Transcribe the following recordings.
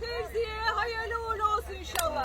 Fevziye hayırlı uğurlu olsun inşallah.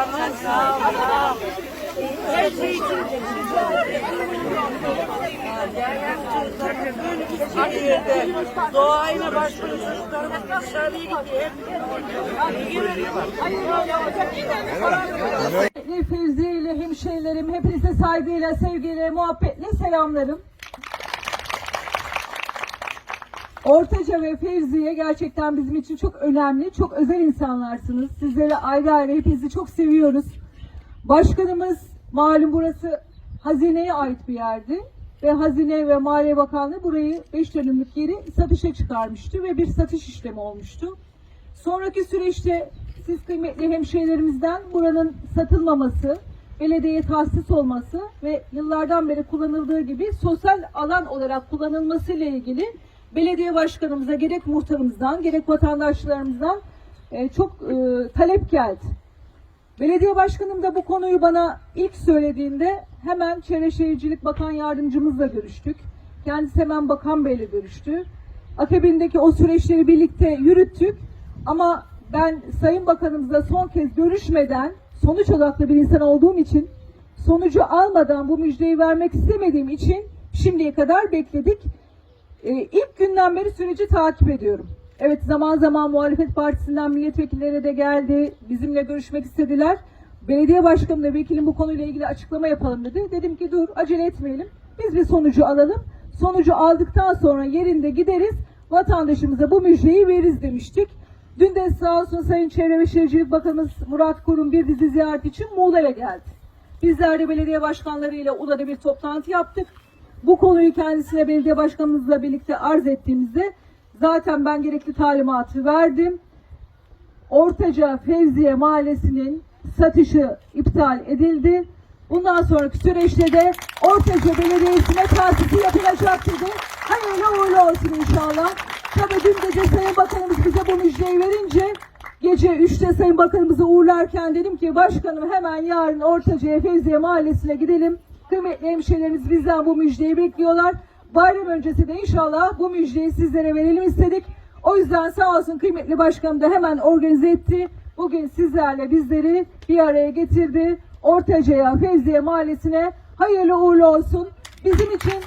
Canım. Sağ ol. Her şey için Hadi yerde doğayla baş başa çocuklarımız dışarıya gidiyor. Fevziye ile hemşehrilerim hepinize saygıyla, sevgiyle, muhabbetle selamlarım. Ortaca ve Fevziye gerçekten bizim için çok önemli, çok özel insanlarsınız. Sizleri ayrı ayrı hepinizi çok seviyoruz. Başkanımız malum burası hazineye ait bir yerdi. Ve Hazine ve Maliye Bakanlığı burayı 5 dönümlük yeri satışa çıkarmıştı ve bir satış işlemi olmuştu. Sonraki süreçte siz kıymetli hemşehrilerimizden buranın satılmaması, belediyeye tahsis olması ve yıllardan beri kullanıldığı gibi sosyal alan olarak kullanılması ile ilgili belediye başkanımıza gerek muhtarımızdan gerek vatandaşlarımızdan e, çok e, talep geldi. Belediye başkanım da bu konuyu bana ilk söylediğinde hemen Çevre Şehircilik Bakan Yardımcımızla görüştük. Kendisi hemen Bakan Bey'le görüştü. Akabindeki o süreçleri birlikte yürüttük. Ama ben Sayın Bakanımızla son kez görüşmeden sonuç odaklı bir insan olduğum için sonucu almadan bu müjdeyi vermek istemediğim için şimdiye kadar bekledik. Ee, ilk günden beri süreci takip ediyorum. Evet zaman zaman muhalefet partisinden milletvekilleri de geldi. Bizimle görüşmek istediler. Belediye başkanı da vekilim bu konuyla ilgili açıklama yapalım dedi. Dedim ki dur acele etmeyelim. Biz bir sonucu alalım. Sonucu aldıktan sonra yerinde gideriz. Vatandaşımıza bu müjdeyi veririz demiştik. Dün de sağ olsun Sayın Çevre ve Şehircilik Bakanımız Murat Kurum bir dizi ziyaret için Muğla'ya geldi. Bizler de belediye başkanlarıyla Ula'da bir toplantı yaptık. Bu konuyu kendisine belediye başkanımızla birlikte arz ettiğimizde zaten ben gerekli talimatı verdim. Ortaca Fevziye Mahallesi'nin satışı iptal edildi. Bundan sonraki süreçte de Ortaca Belediyesi'ne tahsisi yapılacak dedi. Hayırlı uğurlu olsun inşallah. Tabii dün gece Sayın Bakanımız bize bu müjdeyi verince gece 3'te Sayın Bakanımızı uğurlarken dedim ki başkanım hemen yarın Ortaca'ya Fevziye Mahallesi'ne gidelim. Kıymetli hemşehrilerimiz bizden bu müjdeyi bekliyorlar. Bayram öncesi de inşallah bu müjdeyi sizlere verelim istedik. O yüzden sağ olsun kıymetli başkanım da hemen organize etti. Bugün sizlerle bizleri bir araya getirdi. Ortaca'ya, Fevziye Mahallesi'ne hayırlı uğurlu olsun. Bizim için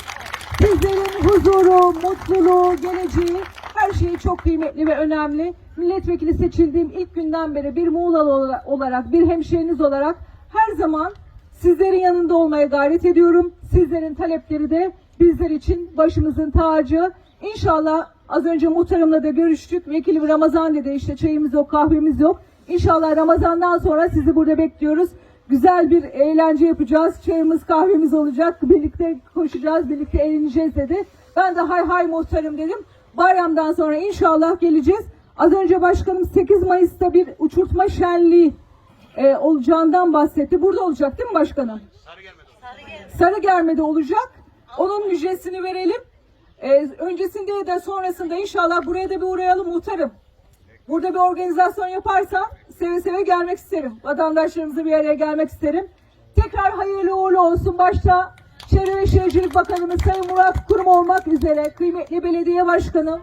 sizlerin huzuru, mutluluğu, geleceği her şeyi çok kıymetli ve önemli. Milletvekili seçildiğim ilk günden beri bir Muğlalı ola- olarak, bir hemşehriniz olarak her zaman sizlerin yanında olmaya gayret ediyorum. Sizlerin talepleri de bizler için başımızın tacı. İnşallah az önce muhtarımla da görüştük. Vekilim Ramazan dedi işte çayımız yok, kahvemiz yok. İnşallah Ramazan'dan sonra sizi burada bekliyoruz. Güzel bir eğlence yapacağız. Çayımız, kahvemiz olacak. Birlikte koşacağız, birlikte eğleneceğiz dedi. Ben de hay hay muhtarım dedim. Bayramdan sonra inşallah geleceğiz. Az önce başkanım 8 Mayıs'ta bir uçurtma şenliği e, olacağından bahsetti. Burada olacak değil mi başkanım? Sarıgerme'de olacak. Onun müjdesini verelim. Ee, öncesinde de sonrasında inşallah buraya da bir uğrayalım muhtarım. Burada bir organizasyon yaparsan seve seve gelmek isterim. Vatandaşlarımızla bir araya gelmek isterim. Tekrar hayırlı uğurlu olsun. Başta Çevre ve Şehircilik Bakanımız Sayın Murat Kurum olmak üzere kıymetli belediye başkanım,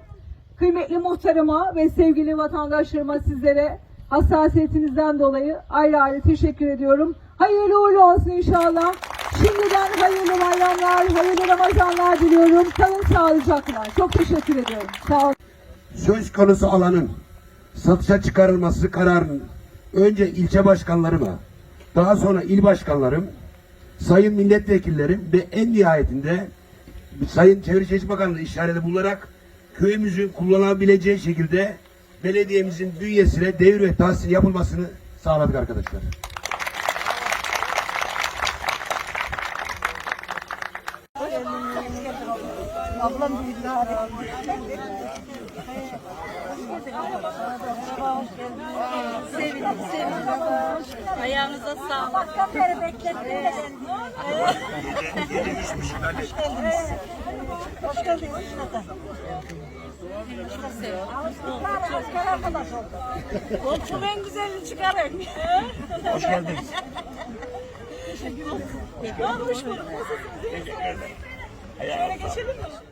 kıymetli muhtarıma ve sevgili vatandaşlarıma sizlere hassasiyetinizden dolayı ayrı ayrı teşekkür ediyorum. Hayırlı uğurlu olsun inşallah. Şimdiden hayırlı bayramlar, hayırlı Ramazanlar diliyorum. Kalın sağlıcakla. Çok teşekkür ediyorum. Sağ olun. söz konusu alanın satışa çıkarılması kararının önce ilçe başkanlarıma, daha sonra il başkanlarım, sayın milletvekillerim ve en nihayetinde Sayın Çevre Şehircilik Bakanlığı işareti bularak köyümüzün kullanabileceği şekilde belediyemizin bünyesine devir ve tahsil yapılmasını sağladık arkadaşlar. Ayağınıza sağlık. Sabahtan beri beklettim de Hoş geldiniz. Asker arkadaş oldu. Komşum en güzelini çıkarın. Hoş geldiniz. Ne olmuş bu? Şöyle geçelim mi?